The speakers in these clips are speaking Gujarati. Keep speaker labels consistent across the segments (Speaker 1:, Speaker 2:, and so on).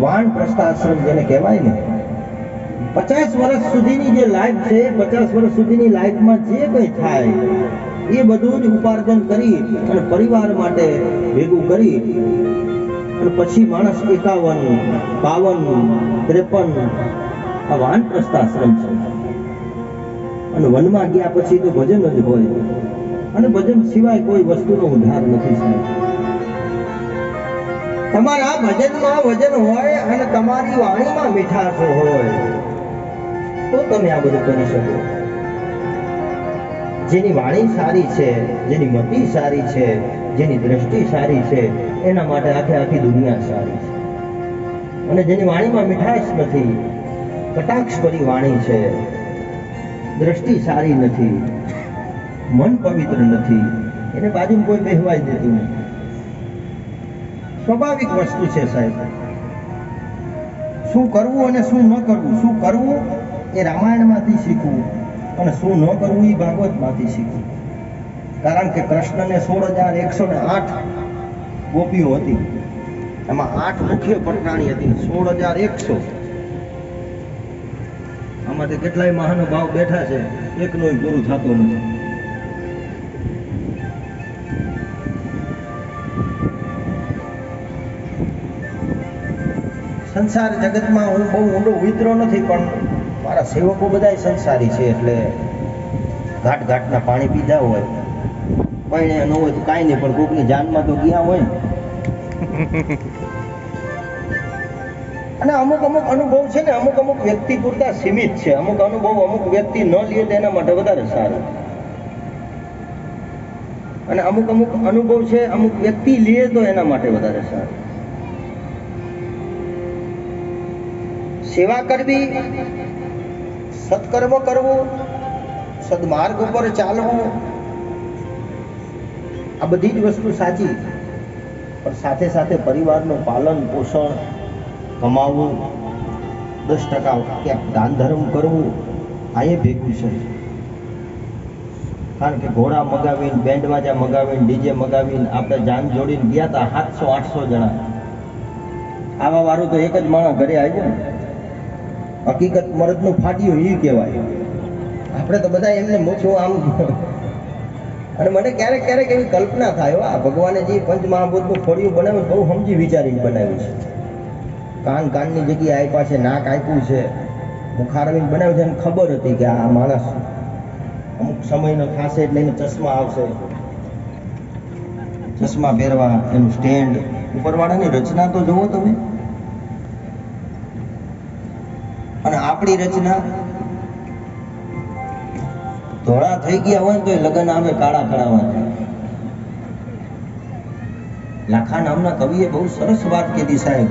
Speaker 1: વાણ આશ્રમ જેને કહેવાય ને, પચાસ વર્ષ સુધીની જે લાઈફ છે, પચાસ વર્ષ સુધીની લાઈફમાં જે કંઈ થાય, એ બધું જ ઉપાર્જન કરી અને પરિવાર માટે ભેગું કરી અને પછી માણસ એકાવન, બાવન, ત્રેપન, આ વાનપ્રસ્થ આશ્રમ છે. અને વનમાં ગયા પછી તો ભજન જ હોય. અને ભજન સિવાય કોઈ વસ્તુનો ઉદ્ધાર નથી સાહેબ તમારા ભજનમાં વજન હોય અને તમારી વાણીમાં મીઠાશ હોય, તો તમે આ બધું કરી શકો. જેની વાણી સારી છે, જેની મતિ સારી છે, જેની દ્રષ્ટિ સારી છે, એના માટે આખે આખી દુનિયા સારી છે. અને જેની વાણીમાં મીઠાશ નથી કટાક્ષ ભરી વાણી છે, દ્રષ્ટિ સારી નથી, મન પવિત્ર નથી, એને બાજુમાં કોઈ બેહવાય દેતું નથી. સ્વાભાવિક વસ્તુ છે સાહેબ. શું કરવું અને શું ન કરવું? શું કરવું એ રામાયણમાંથી શીખવું અને શું ન કરવું એ ભાગવતમાંથી શીખવું. કારણ કે કૃષ્ણને સોળ હજાર એકસો ને આઠ ગોપીઓ હતી. એમાં આઠ મુખ્ય પરપ્રાણી હતી. સોળ હજાર એકસો. આમાંથી કેટલાય મહાનુભાવ બેઠા છે. એકનો પૂરું થતો નથી. સંસાર જગતમાં હું બહુ ઊંડો ઉતરો નથી, પણ મારા સેવકો બધાય સંસારી છે એટલે ઘાટ ઘાટના પાણી પીધા હોય. પણ ન હોય તો કાંઈ નહીં, પણ કોકની જાનમાં તો ગયા હોય. અને અમુક અમુક અનુભવ છે ને, અમુક અમુક વ્યક્તિ પૂરતા સીમિત છે. અમુક અનુભવ અમુક વ્યક્તિ ન લે તો એના માટે વધારે સારું. અને અમુક અમુક અનુભવ છે, અમુક વ્યક્તિ લે તો એના માટે વધારે સારું. સેવા કરવી, સત્કર્મ કરવું, સદમાર્ગ ઉપર ચાલવું, આ બધી જ વસ્તુ સાચી. પણ સાથે સાથે પરિવારનું પાલન, પોષણ કમાવવું દસ ટકા ક્યાંક દાન ધર્મ કરવું, આ એ ભેગું છે. કારણ કે ઘોડા મગાવીને બેન્ડ વાજા મગાવીને, ડીજે મગાવીને આપણે જાન જોડીને ગયા હતા સાતસો, આઠસો જણા. આવા વાળું તો એક જ માણસ ઘરે આવ્યો ને. હકીકત મરદનું ફાટ્યું એ કહેવાય. આપણે તો બધા એમને મૂછું આમ. અને મને ક્યારેક ક્યારેક એવી કલ્પના થાય આ ભગવાને જે પંચ ફળિયું બનાવ્યું બહુ સમજી વિચારીને બનાવ્યું છે. કાન કાનની જગ્યાએ આપ્યા છે નાક આપ્યું છે. મુખારવીને બનાવ્યું છે એને ખબર હતી કે આ માણસ અમુક સમયનો થાશે એટલે એને ચશ્મા આવશે. ચશ્મા પહેરવા એનું સ્ટેન્ડ. ઉપરવાળાની રચના તો જુઓ તમે અને આપણી રચના. ધોળા થઈ ગયા હોય તો લગ્ન આવે કાળા કરાવવા લાખા નામના કવિએ બહુ સરસ વાત કીધી સાહેબ.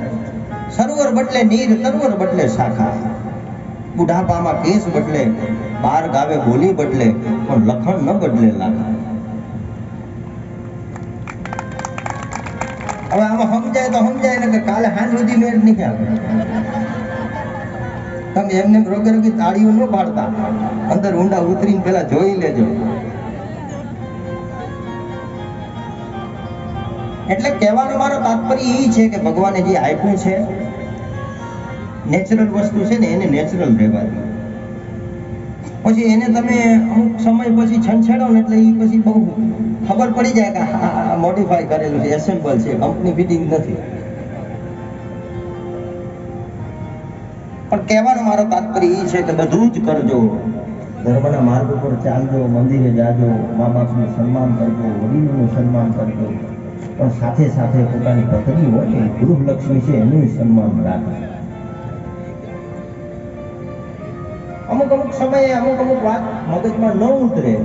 Speaker 1: સરોવર બદલે નીર, તરવર બદલે શાખા. બુઢાપામાં કેસ બદલે, બાર ગાવે બોલી બદલે, પણ લખણ ન બદલે લાખા. હવે આમાં સમજાય તો સમજાય ને કે કાલે હાંજ સુધી મેળ નહીં આવે. તમે એમને રોગે તાળીઓ ન પાડતા અંદર ઊંડા ઉતરીને પેલા જોઈ લેજો. એટલે કહેવાનો મારો તાત્પર્ય એ છે કે ભગવાને જે આપ્યું છે નેચરલ વસ્તુ છે ને એને નેચરલ રહેવા પછી એને તમે અમુક સમય પછી છંછેડો ને એટલે એ પછી બહુ ખબર પડી જાય કે મોડિફાઈ કરેલું છે એસેમ્બલ છે કંપની ફિટિંગ નથી. પણ કહેવાનો મારો તાત્પર્ય એ છે કે બધું જ કરજો. ધર્મના માર્ગ ઉપર ચાલજો, મંદિરે જાજો, મા બાપનું સન્માન કરજો, વડીલોનું સન્માન કરજો. પણ સાથે સાથે પોતાની પત્ની હોય ને ગૃહલક્ષ્મી છે, એનું સન્માન રાખજો. અમુક અમુક સમયે અમુક અમુક વાત મગજમાં ન ઉતરે.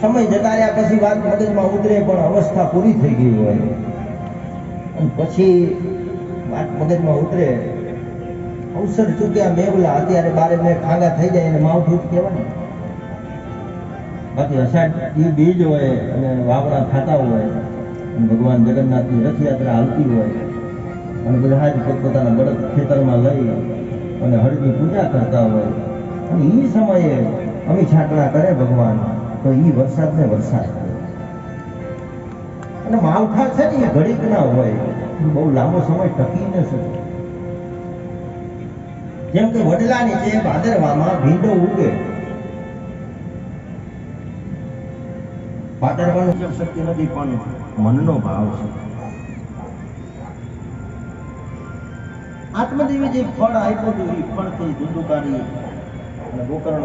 Speaker 1: સમય જતા રહ્યા પછી વાત મગજમાં ઉતરે પણ અવસ્થા પૂરી થઈ ગઈ હોય. અને પછી વાત મગજમાં ઉતરે અવસર ચૂક્યા મેવલા અત્યારે બારે મેં ખાગા થઈ જાય એને માવઠું કહેવાય. બાકી અષાઢ એ બીજ હોય અને વાવણા થતા હોય ભગવાન જગન્નાથની રથયાત્રા હાલતી હોય, અને બધા જ પોતપોતાના બળદ ખેતરમાં લઈ અને હળની પૂજા કરતા હોય, અને એ સમયે અમી છાટણા કરે ભગવાન, તો એ વરસાદને વરસાદ અને માવઠા છે ને એ ઘડીક ના હોય, બહુ લાંબો સમય ટકી ન શકે. જેમ કે વડલા નીચે ભાદરવામાં ભીંડો ઉગે. ભાદરવાનું જે શક્તિ નથી પણ મનનો ભાવ છે. આત્મદેવી જે ફળ આપ્યું હતું એ ફળથી ધુંધુકારી અને ગોકર્ણ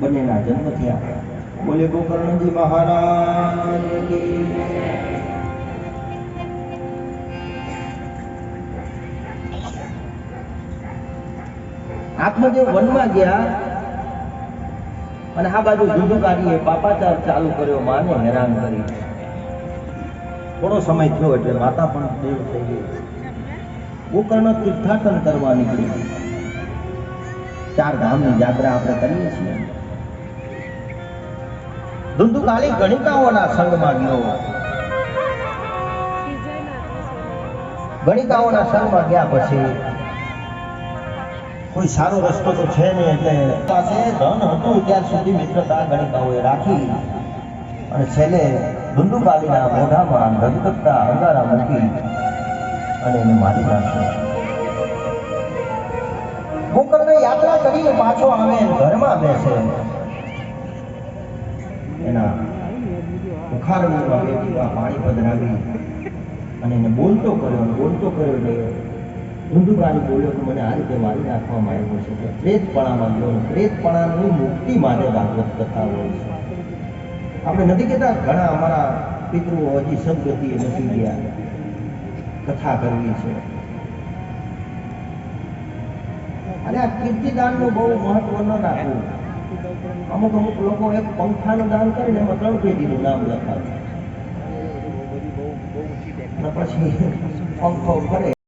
Speaker 1: બંનેના જન્મ થયા બોલે ગોકર્ણજી મહારાજ આત્મદેવ વનમાં ગયા, અને આ બાજુ ધુંધુકારીએ પાપાચાર ચાલુ કર્યો, માને હેરાન કરી. થોડો સમય થયો એટલે માતા પણ દેવ થઈ ગઈ. ગોકર્ણ તીર્થાટન કરવા નીકળી. ચાર ધામની યાત્રા આપણે કરીએ છીએ. ધુંધુકાળી ગણિકાઓના સંગમાં ગયો. ગણિકાઓના સંગમાં ગયા પછી કોઈ સારો રસ્તો તો છે નહીં એટલે પાસે ધન હતું ત્યાર સુધી મિત્રતા ગણિકાઓએ રાખી. અને છેલ્લે ધુંધુકાલીના મોઢામાં ધગધગતા અંગારા મૂકી અને એને મારી નાખ્યો. ગોકર્ણ યાત્રા કરીને પાછો આવે, ઘરમાં બેસે. એના બુખારમાં આવે પાણી પધરાવી અને એને બોલતો કર્યો બોલતો કર્યો એટલે ધુંધુકારી બોલ્યો તો મને આ રીતે મારી નાખવામાં આવ્યો છે કે પ્રેતપણામાં ગયો પ્રેતપણાની મુક્તિ માટે ભાગવત કથા હોય છે. આપણે નથી કહેતા, ઘણા અમારા પિતૃઓ હજી સદગતિએ નથી ગયા. કથા કરવી છે. અને આ કીર્તિદાનનું બહુ મહત્વ ન રાખવું. અમુક અમુક લોકો એક પંખાનું દાન કરીને એમાં ત્રણ પેઢીનું નામ લખાવે. પછી પંખો ફરે